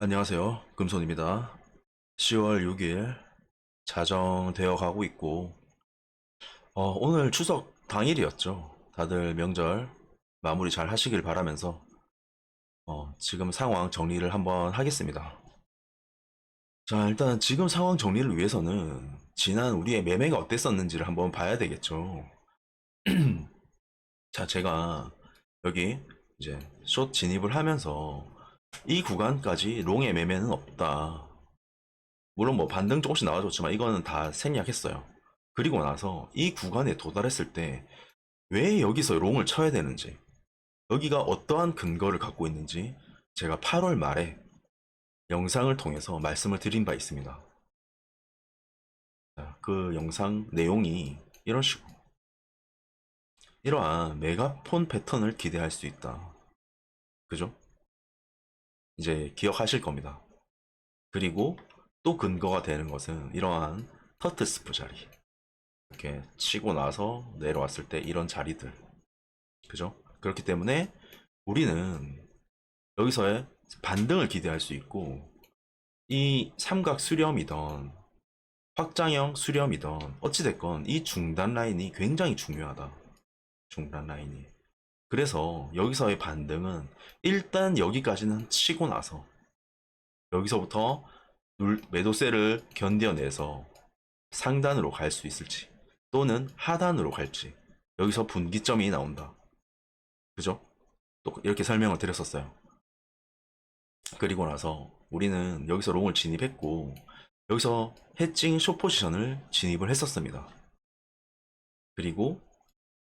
안녕하세요. 금손입니다. 10월 6일 자정되어 가고 있고, 어, 오늘 추석 당일이었죠. 다들 명절 마무리 잘 하시길 바라면서, 어, 지금 상황 정리를 한번 하겠습니다. 자, 일단 지금 상황 정리를 위해서는 지난 우리의 매매가 어땠었는지를 한번 봐야 되겠죠. 자, 제가 여기 이제 숏 진입을 하면서 이 구간까지 롱의 매매는 없다. 물론 뭐 반등 조금씩 나와줬지만 이거는 다 생략했어요. 그리고 나서 이 구간에 도달했을 때 왜 여기서 롱을 쳐야 되는지, 여기가 어떠한 근거를 갖고 있는지 제가 8월 말에 영상을 통해서 말씀을 드린 바 있습니다. 자, 그 영상 내용이 이런 식으로 이러한 메가폰 패턴을 기대할 수 있다. 그죠? 이제 기억하실 겁니다. 그리고 또 근거가 되는 것은 이러한 터트 스프 자리. 이렇게 치고 나서 내려왔을 때 이런 자리들. 그죠? 그렇기 때문에 우리는 여기서의 반등을 기대할 수 있고, 이 삼각 수렴이던 확장형 수렴이던 어찌됐건 이 중단 라인이 굉장히 중요하다. 중단 라인이. 그래서 여기서의 반등은 일단 여기까지는 치고 나서 여기서부터 눌- 매도세를 견뎌내서 상단으로 갈 수 있을지 또는 하단으로 갈지 여기서 분기점이 나온다. 그죠? 또 이렇게 설명을 드렸었어요. 그리고 나서 우리는 여기서 롱을 진입했고 여기서 해칭 숏 포지션을 진입을 했었습니다. 그리고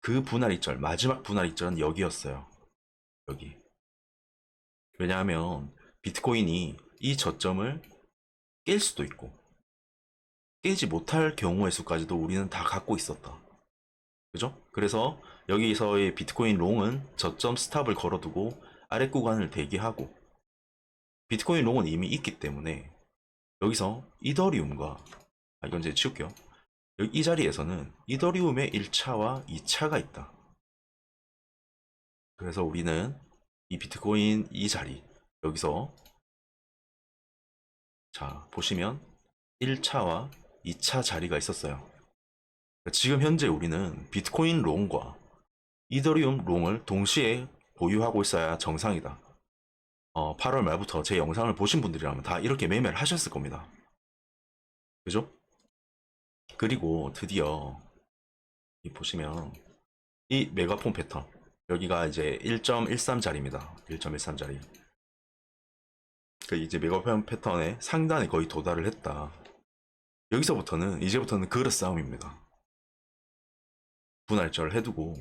그 분할 이절 마지막 분할 이절은 여기였어요. 여기. 왜냐하면 비트코인이 이 저점을 깰 수도 있고 깨지 못할 경우의 수까지도 우리는 다 갖고 있었다. 그죠? 그래서 여기서의 비트코인 롱은 저점 스탑을 걸어두고 아래 구간을 대기하고 비트코인 롱은 이미 있기 때문에 여기서 이더리움과 아 이건 이제 치울게요. 이 자리에서는 이더리움의 1차와 2차가 있다. 그래서 우리는 이 비트코인 이 자리 여기서 자 보시면 1차와 2차 자리가 있었어요. 지금 현재 우리는 비트코인 롱과 이더리움 롱을 동시에 보유하고 있어야 정상이다. 어, 8월 말부터 제 영상을 보신 분들이라면 다 이렇게 매매를 하셨을 겁니다. 그죠? 그리고 드디어 이 보시면 이 메가폰 패턴 여기가 이제 1.13짜리입니다. 1.13짜리. 그 이제 메가폰 패턴의 상단에 거의 도달을 했다. 여기서부터는 이제부터는 그릇 싸움입니다. 분할절을 해두고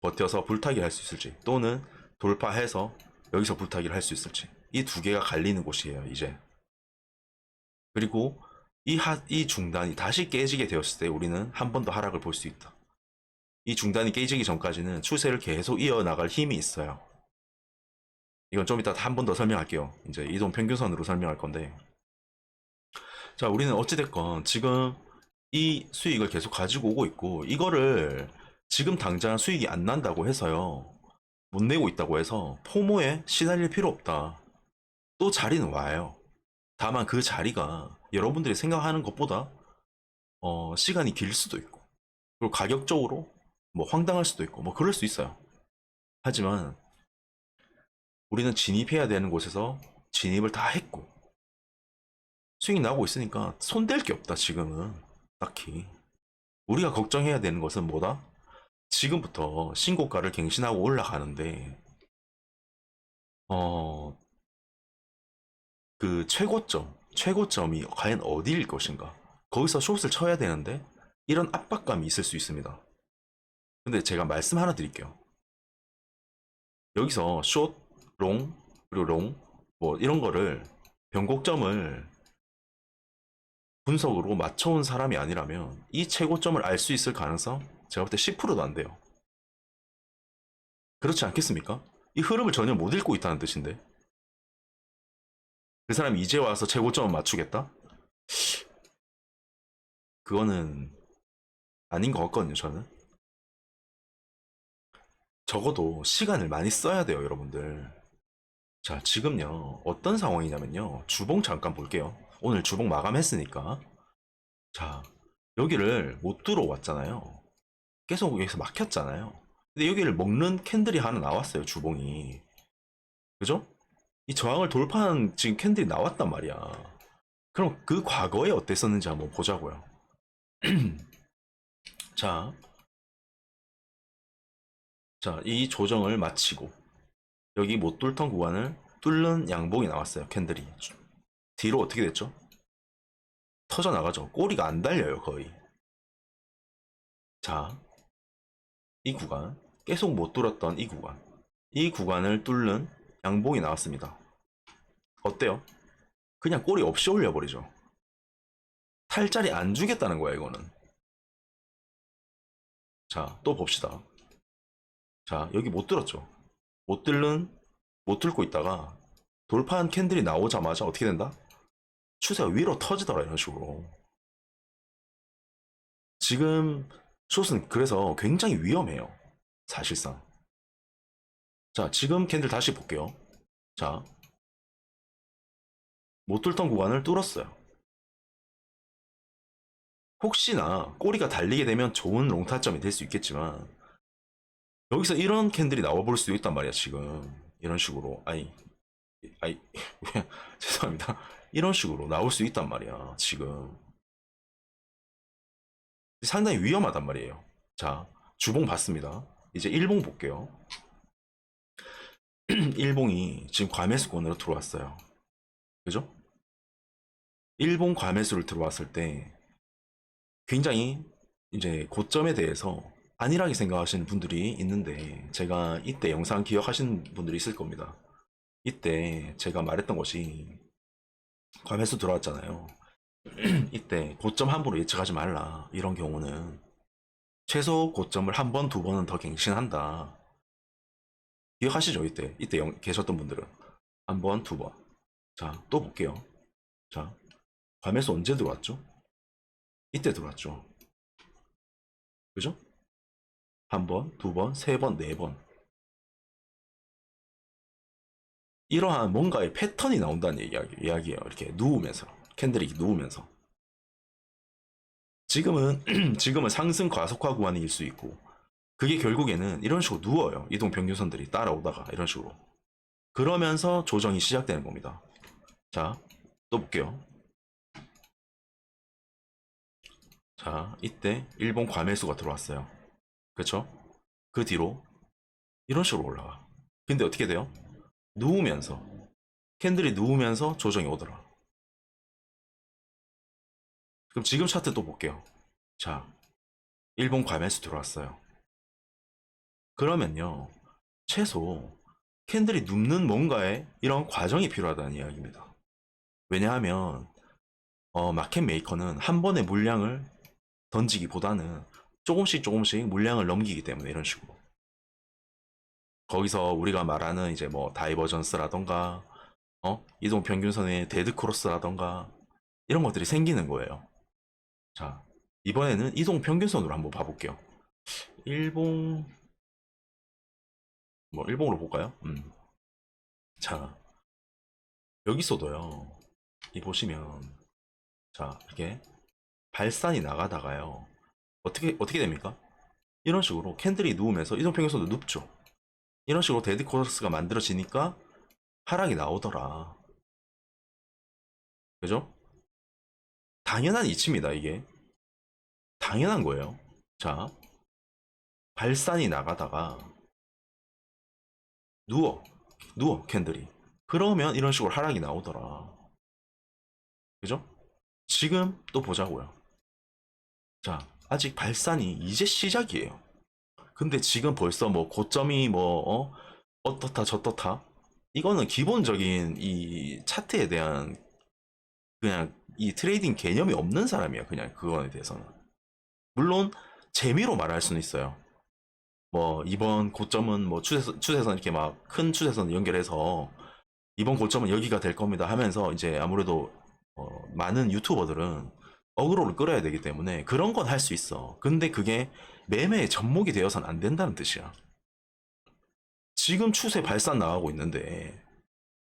버텨서 불타기 할 수 있을지 또는 돌파해서 여기서 불타기를 할 수 있을지 이 두 개가 갈리는 곳이에요 이제 그리고 이, 하, 이 중단이 다시 깨지게 되었을 때 우리는 한 번 더 하락을 볼 수 있다. 이 중단이 깨지기 전까지는 추세를 계속 이어나갈 힘이 있어요. 이건 좀 이따 한 번 더 설명할게요. 이제 이동 평균선으로 설명할 건데. 자, 우리는 어찌됐건 지금 이 수익을 계속 가지고 오고 있고, 이거를 지금 당장 수익이 안 난다고 해서요. 못 내고 있다고 해서 포모에 시달릴 필요 없다. 또 자리는 와요. 다만 그 자리가 여러분들이 생각하는 것보다 어, 시간이 길 수도 있고 그리고 가격적으로 뭐 황당할 수도 있고 뭐 그럴 수 있어요. 하지만 우리는 진입해야 되는 곳에서 진입을 다 했고 수익이 나오고 있으니까 손댈 게 없다 지금은 딱히 우리가 걱정해야 되는 것은 뭐다? 지금부터 신고가를 갱신하고 올라가는데 어 그 최고점, 최고점이 과연 어디일 것인가? 거기서 숏을 쳐야 되는데 이런 압박감이 있을 수 있습니다. 근데 제가 말씀 하나 드릴게요. 여기서 숏, 롱, 그리고 롱, 뭐 이런 거를 변곡점을 분석으로 맞춰온 사람이 아니라면 이 최고점을 알 수 있을 가능성 제가 볼 때 10%도 안 돼요. 그렇지 않겠습니까? 이 흐름을 전혀 못 읽고 있다는 뜻인데. 그 사람이 이제 와서 최고점을 맞추겠다? 그거는 아닌 것 같거든요, 저는. 적어도 시간을 많이 써야 돼요, 여러분들. 자, 지금요, 어떤 상황이냐면요. 주봉 잠깐 볼게요. 오늘 주봉 마감했으니까. 자, 여기를 못 들어왔잖아요. 계속 여기서 막혔잖아요. 근데 여기를 먹는 캔들이 하나 나왔어요, 주봉이. 그죠? 이 저항을 돌파한 지금 캔들이 나왔단 말이야. 그럼 그 과거에 어땠었는지 한번 보자고요. 자, 자, 이 조정을 마치고 여기 못 뚫던 구간을 뚫는 양봉이 나왔어요. 캔들이 뒤로 어떻게 됐죠? 터져 나가죠. 꼬리가 안 달려요 거의. 자, 이 구간 계속 못 뚫었던 이 구간, 이 구간을 뚫는 양봉이 나왔습니다. 어때요? 그냥 꼬리 없이 올려버리죠. 탈자리 안 주겠다는 거야 이거는. 자, 또 봅시다. 자, 여기 못 들었죠. 못 들는, 못 들고 있다가 돌파한 캔들이 나오자마자 어떻게 된다? 추세가 위로 터지더라, 이런 식으로. 지금 숏은 그래서 굉장히 위험해요. 사실상. 자, 지금 캔들 다시 볼게요. 자, 못 뚫던 구간을 뚫었어요. 혹시나 꼬리가 달리게 되면 좋은 롱타점이 될 수 있겠지만 여기서 이런 캔들이 나와 볼 수도 있단 말이야 지금. 이런 식으로. 아이 아이 죄송합니다. 이런 식으로 나올 수 있단 말이야 지금. 상당히 위험하단 말이에요. 자 주봉 봤습니다. 이제 일봉 볼게요. 일봉이 지금 과매수권으로 들어왔어요. 그죠? 일봉 과매수를 들어왔을 때 굉장히 이제 고점에 대해서 안일하게 생각하시는 분들이 있는데 제가 이때 영상 기억하시는 분들이 있을 겁니다. 이때 제가 말했던 것이 과매수 들어왔잖아요. 이때 고점 함부로 예측하지 말라. 이런 경우는 최소 고점을 한 번, 두 번은 더 갱신한다. 기억하시죠? 이때 이때 영- 계셨던 분들은 한 번, 두 번. 자, 또 볼게요. 자, 과매수 언제 들어왔죠? 이때 들어왔죠. 그죠? 한 번, 두 번, 세 번, 네 번. 이러한 뭔가의 패턴이 나온다는 이야기, 이야기예요. 이렇게 누우면서. 캔들이 누우면서. 지금은, 지금은 상승 과속화 구간일 수 있고, 그게 결국에는 이런 식으로 누워요. 이동 평균선들이 따라오다가, 이런 식으로. 그러면서 조정이 시작되는 겁니다. 자, 또 볼게요. 자, 이때 일본 과매수가 들어왔어요. 그쵸? 그 뒤로 이런 식으로 올라가. 근데 어떻게 돼요? 누우면서 캔들이 누우면서 조정이 오더라. 그럼 지금 차트 또 볼게요. 자, 일본 과매수 들어왔어요. 그러면요, 최소 캔들이 눕는 뭔가에 이런 과정이 필요하다는 이야기입니다. 왜냐하면 어, 마켓 메이커는 한 번의 물량을 던지기보다는 조금씩 조금씩 물량을 넘기기 때문에 이런 식으로 거기서 우리가 말하는 이제 뭐 다이버전스라던가 어 이동 평균선의 데드 크로스라던가 이런 것들이 생기는 거예요. 자 이번에는 이동 평균선으로 한번 봐볼게요. 일봉 뭐 일봉으로 볼까요? 음. 자 여기서도요. 이 보시면 자 이렇게 발산이 나가다가요. 어떻게 어떻게 됩니까? 이런 식으로 캔들이 누우면서 이동평균선도 눕죠. 이런 식으로 데드 코러스가 만들어지니까 하락이 나오더라. 그죠? 당연한 이치입니다, 이게. 당연한 거예요. 자, 발산이 나가다가 누워, 누워, 캔들이. 그러면 이런 식으로 하락이 나오더라. 그죠? 지금 또 보자고요. 자, 아직 발산이 이제 시작이에요. 근데 지금 벌써 뭐 고점이 뭐 어? 어떻다 저떻다 이거는 기본적인 이 차트에 대한 그냥 이 트레이딩 개념이 없는 사람이야 그냥 그거에 대해서는 물론 재미로 말할 수는 있어요 뭐 이번 고점은 뭐 추세선, 추세선 이렇게 막 큰 추세선 연결해서 이번 고점은 여기가 될 겁니다 하면서 이제 아무래도 어, 많은 유튜버들은 어그로를 끌어야 되기 때문에 그런 건 할 수 있어. 근데 그게 매매의 접목이 되어서는 안 된다는 뜻이야. 지금 추세 발산 나가고 있는데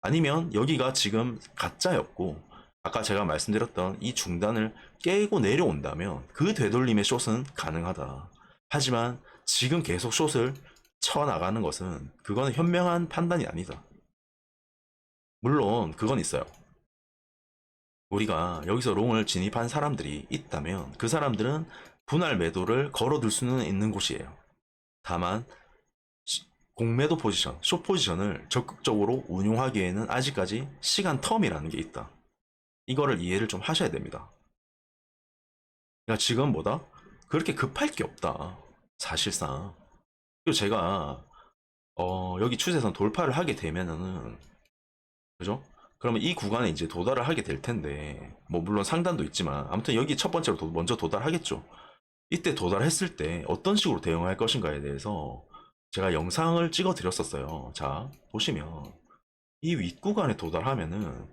아니면 여기가 지금 가짜였고 아까 제가 말씀드렸던 이 중단을 깨고 내려온다면 그 되돌림의 숏은 가능하다. 하지만 지금 계속 숏을 쳐나가는 것은 그거는 현명한 판단이 아니다. 물론 그건 있어요. 우리가 여기서 롱을 진입한 사람들이 있다면 그 사람들은 분할 매도를 걸어둘 수는 있는 곳이에요. 다만 시- 공매도 포지션, 숏 포지션을 적극적으로 운용하기에는 아직까지 시간 텀이라는 게 있다. 이거를 이해를 좀 하셔야 됩니다. 그러니까 지금 뭐다? 그렇게 급할 게 없다. 사실상. 그리고 제가 어, 여기 추세선 돌파를 하게 되면은 그죠? 그러면 이 구간에 이제 도달을 하게 될 텐데 뭐 물론 상단도 있지만 아무튼 여기 첫 번째로 도- 먼저 도달하겠죠. 이때 도달했을 때 어떤 식으로 대응할 것인가에 대해서 제가 영상을 찍어 드렸었어요. 자, 보시면 이 윗구간에 도달하면은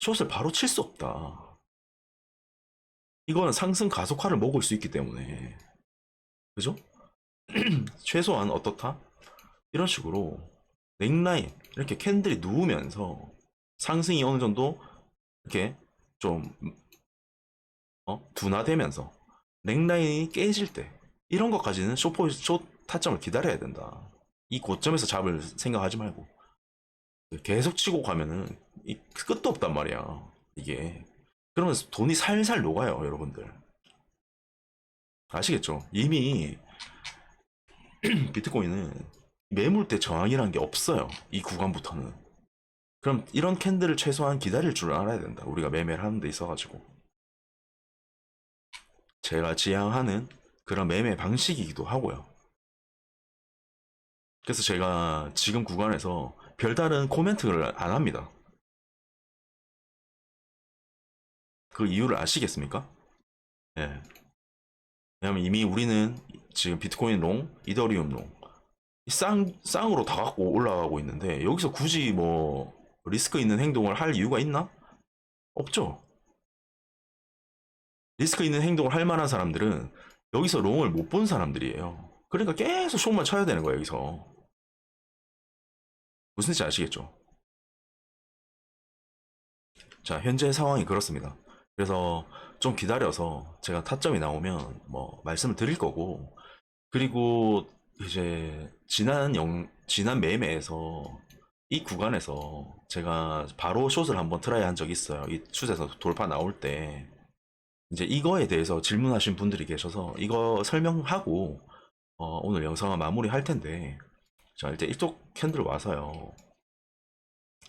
숏을 바로 칠 수 없다. 이거는 상승 가속화를 먹을 수 있기 때문에 그죠? 최소한 어떻다? 이런 식으로 넥라인 이렇게 캔들이 누우면서 상승이 어느 정도 이렇게 좀 어? 둔화되면서 넥라인이 깨질 때 이런 것까지는 쇼포 쇼 타점을 기다려야 된다. 이 고점에서 잡을 생각하지 말고 계속 치고 가면은 이 끝도 없단 말이야. 이게 그러면서 돈이 살살 녹아요, 여러분들. 아시겠죠? 이미 비트코인은 매물대 저항이라는 게 없어요. 이 구간부터는. 그럼 이런 캔들을 최소한 기다릴 줄 알아야 된다. 우리가 매매를 하는 데 있어가지고. 제가 지향하는 그런 매매 방식이기도 하고요. 그래서 제가 지금 구간에서 별다른 코멘트를 안 합니다. 그 이유를 아시겠습니까? 예. 왜냐면 이미 우리는 지금 비트코인 롱, 이더리움 롱, 이 쌍, 쌍으로 다 갖고 올라가고 있는데 여기서 굳이 뭐 리스크 있는 행동을 할 이유가 있나? 없죠. 리스크 있는 행동을 할 만한 사람들은 여기서 롱을 못 본 사람들이에요. 그러니까 계속 숏만 쳐야 되는 거예요, 여기서. 무슨 뜻인지 아시겠죠? 자, 현재 상황이 그렇습니다. 그래서 좀 기다려서 제가 타점이 나오면 뭐 말씀을 드릴 거고, 그리고 이제 지난 영, 지난 매매에서 이 구간에서 제가 바로 숏을 한번 트라이 한 적이 있어요. 이 추세에서 돌파 나올 때. 이제 이거에 대해서 질문하신 분들이 계셔서 이거 설명하고 어, 오늘 영상을 마무리 할 텐데 자 일단 이쪽 캔들 와서요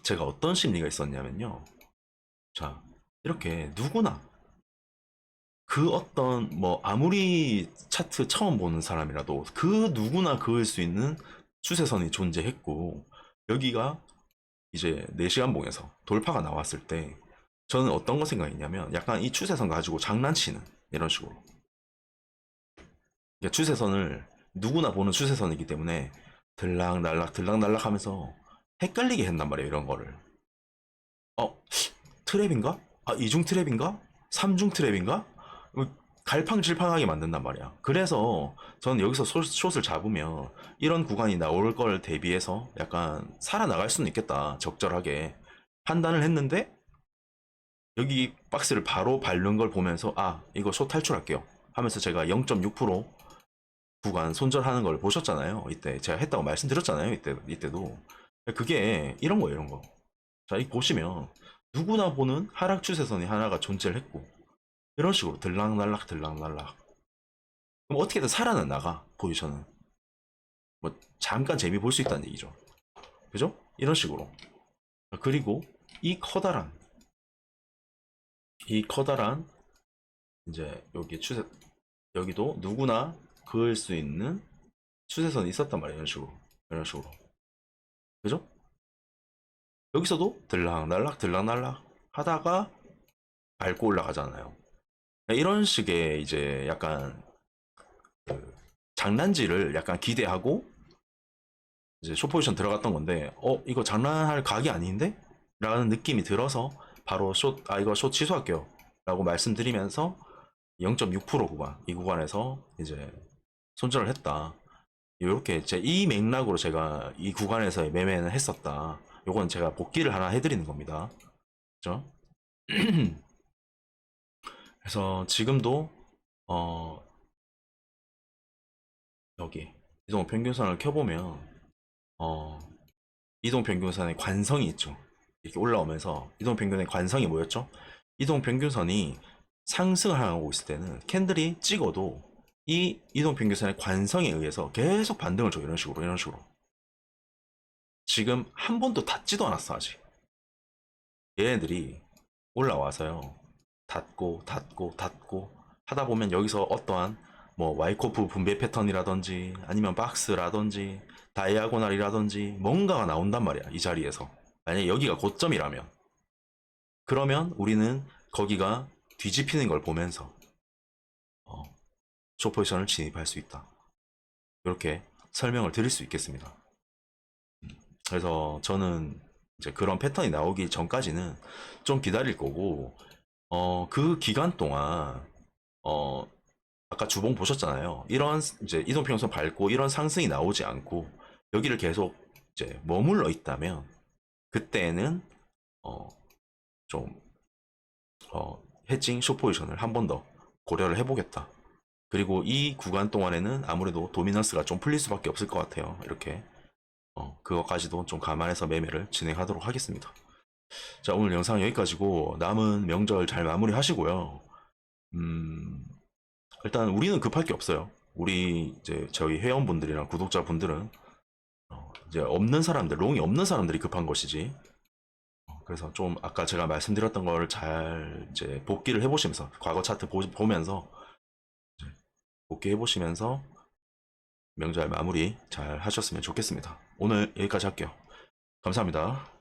제가 어떤 심리가 있었냐면요 자 이렇게 누구나 그 어떤 뭐 아무리 차트 처음 보는 사람이라도 그 누구나 그을 수 있는 추세선이 존재했고 여기가 이제 4시간 봉에서 돌파가 나왔을 때 저는 어떤 거 생각했냐면 약간 이 추세선 가지고 장난치는 이런 식으로 그러니까 추세선을 누구나 보는 추세선이기 때문에 들락날락 들락날락 하면서 헷갈리게 했단 말이에요 이런 거를 어 트랩인가? 아 이중 트랩인가? 삼중 트랩인가? 갈팡질팡하게 만든단 말이야. 그래서 저는 여기서 숏- 숏을 잡으면 이런 구간이 나올 걸 대비해서 약간 살아나갈 수는 있겠다 적절하게 판단을 했는데 여기 박스를 바로 밟는 걸 보면서 아 이거 숏 탈출할게요 하면서 제가 0.6% 구간 손절하는 걸 보셨잖아요. 이때 제가 했다고 말씀드렸잖아요. 이때 이때도. 그게 이런 거예요 이런 거 자 이 보시면 누구나 보는 하락 추세선이 하나가 존재를 했고 이런 식으로 들락날락 들락날락. 그럼 어떻게든 살아는 나가 포지션은. 뭐 잠깐 재미 볼 수 있다는 얘기죠. 그죠? 이런 식으로. 그리고 이 커다란 이 커다란 이제 여기 추세 여기도 누구나 그을 수 있는 추세선이 있었단 말이에요 이런 식으로. 이런 식으로. 그죠? 여기서도 들락날락 들락날락 하다가 밟고 올라가잖아요 이런 식의 이제 약간 그 장난질을 약간 기대하고 이제 쇼포지션 들어갔던 건데 어 이거 장난할 각이 아닌데? 라는 느낌이 들어서 바로 숏, 아, 이거 숏 취소할게요. 라고 말씀드리면서 0.6% 구간, 이 구간에서 이제 손절을 했다. 이렇게 제 이 맥락으로 제가 이 구간에서의 매매는 했었다. 요건 제가 복귀를 하나 해드리는 겁니다. 그죠? 그래서 지금도 어 여기 이동 평균선을 켜보면 어 이동 평균선의 관성이 있죠. 이렇게 올라오면서 이동 평균의 관성이 뭐였죠? 이동 평균선이 상승을 하고 있을 때는 캔들이 찍어도 이 이동 평균선의 관성에 의해서 계속 반등을 줘 이런 식으로 이런 식으로 지금 한 번도 닿지도 않았어 아직 얘네들이 올라와서요 닿고 닿고 닿고 하다 보면 여기서 어떠한 뭐 와이코프 분배 패턴이라든지 아니면 박스라든지 다이아고날이라든지 뭔가가 나온단 말이야 이 자리에서. 만약에 여기가 고점이라면. 그러면 우리는 거기가 뒤집히는 걸 보면서 어, 쇼포지션을 진입할 수 있다. 이렇게 설명을 드릴 수 있겠습니다. 음, 그래서 저는 이제 그런 패턴이 나오기 전까지는 좀 기다릴 거고 어, 그 기간 동안 어, 아까 주봉 보셨잖아요. 이런 이제 이동평선 밟고 이런 상승이 나오지 않고 여기를 계속 이제 머물러 있다면 그때는 어, 좀 어, 해칭 숏포지션을 한 번 더 고려를 해보겠다. 그리고 이 구간 동안에는 아무래도 도미넌스가 좀 풀릴 수밖에 없을 것 같아요. 이렇게 어, 그것까지도 좀 감안해서 매매를 진행하도록 하겠습니다. 자, 오늘 영상 여기까지고 남은 명절 잘 마무리하시고요. 음, 일단 우리는 급할 게 없어요. 우리 이제 저희 회원분들이랑 구독자분들은 어, 이제 없는 사람들, 롱이 없는 사람들이 급한 것이지. 어, 그래서 좀 아까 제가 말씀드렸던 거를 잘 이제 복기를 해보시면서 과거 차트 보, 보면서 복귀해 보시면서 명절 마무리 잘 하셨으면 좋겠습니다. 오늘 여기까지 할게요. 감사합니다.